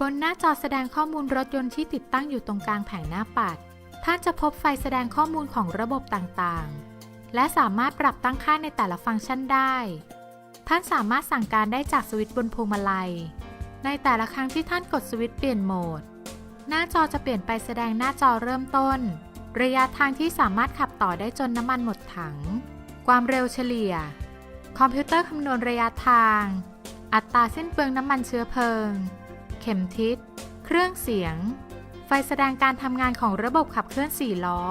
บนหน้าจอแสดงข้อมูลรถยนต์ที่ติดตั้งอยู่ตรงกลางแผงหน้าปัด ท่านจะพบไฟแสดงข้อมูลของระบบต่างๆ และสามารถปรับตั้งค่าในแต่ละฟังก์ชันได้ ท่านสามารถสั่งการได้จากสวิตช์บนพวงมาลัย ในแต่ละครั้งที่ท่านกดสวิตช์เปลี่ยนโหมด หน้าจอจะเปลี่ยนไปแสดงหน้าจอเริ่มต้น ระยะทางที่สามารถขับต่อได้จนน้ำมันหมดถัง ความเร็วเฉลี่ย คอมพิวเตอร์คำนวณระยะทาง อัตราเส้นเปลืองน้ำมันเชื้อเพลิง เข็มทิศ เครื่องเสียง ไฟแสดงการทำงานของระบบขับเคลื่อน 4 ล้อ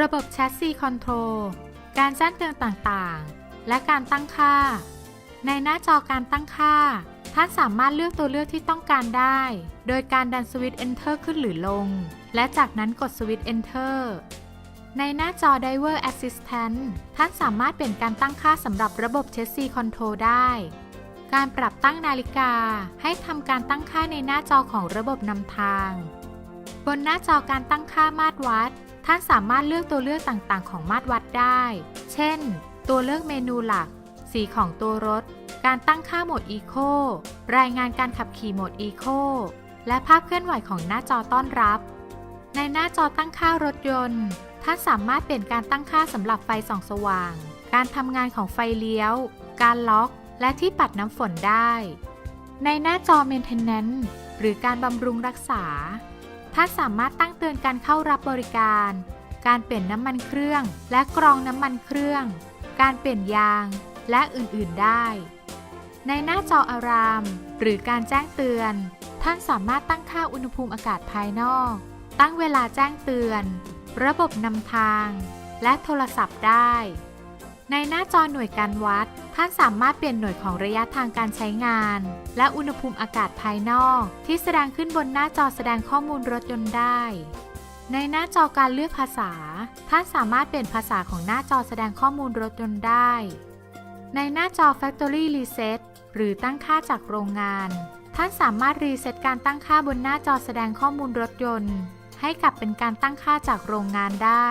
ระบบแชสซีคอนโทรล การแจ้งเตือนต่างๆ และการตั้งค่า ในหน้าจอการตั้งค่า ท่านสามารถเลือกตัวเลือกที่ต้องการได้ โดยการดันสวิตช์ Enter ขึ้นหรือลง และจากนั้นกดสวิตช์ Enter ในหน้าจอ Diver Assistant ท่านสามารถเปลี่ยนการตั้งค่าสำหรับระบบ Chassis Control ได้ การปรับตั้งนาฬิกา ให้ทำการตั้งค่าในหน้าจอของระบบนำทาง บนหน้าจอการตั้งค่ามาตรวัด ท่านสามารถเลือกตัวเลือกต่างๆ ของมาตรวัดได้ เช่น ตัวเลือกเมนูหลัก สีของตัวรถ การตั้งค่าโหมด Eco รายงานการขับขี่โหมด Eco และภาพเคลื่อนไหวของหน้าจอต้อนรับ ในหน้าจอตั้งค่ารถยนต์ ท่านสามารถเปลี่ยนการตั้งค่าสำหรับไฟส่องสว่าง การทำงานของไฟเลี้ยว การล็อก และที่ปัดน้ำฝนได้ ในหน้าจอ Maintenance หรือการบำรุงรักษา ท่านสามารถตั้งเตือนการเข้ารับบริการ การเปลี่ยนน้ำมันเครื่อง และกรองน้ำมันเครื่อง การเปลี่ยนยาง และอื่นๆได้ ในหน้าจออาราม หรือการแจ้งเตือน ท่านสามารถตั้งค่าอุณหภูมิอากาศภายนอก ตั้งเวลาแจ้งเตือน ระบบนำทาง และโทรศัพท์ได้ ในหน้าจอหน่วยการวัด ท่านสามารถเปลี่ยนหน่วยของระยะทางการใช้งาน และอุณหภูมิอากาศภายนอก ที่แสดงขึ้นบนหน้าจอแสดงข้อมูลรถยนต์ได้ ในหน้าจอการเลือกภาษา ท่านสามารถเปลี่ยนภาษาของหน้าจอแสดงข้อมูลรถยนต์ได้ ในหน้าจอ Factory Reset หรือตั้งค่าจากโรงงาน ท่านสามารถรีเซ็ตการตั้งค่าบนหน้าจอแสดงข้อมูลรถยนต์ ให้กลับเป็นการตั้งค่าจากโรงงานได้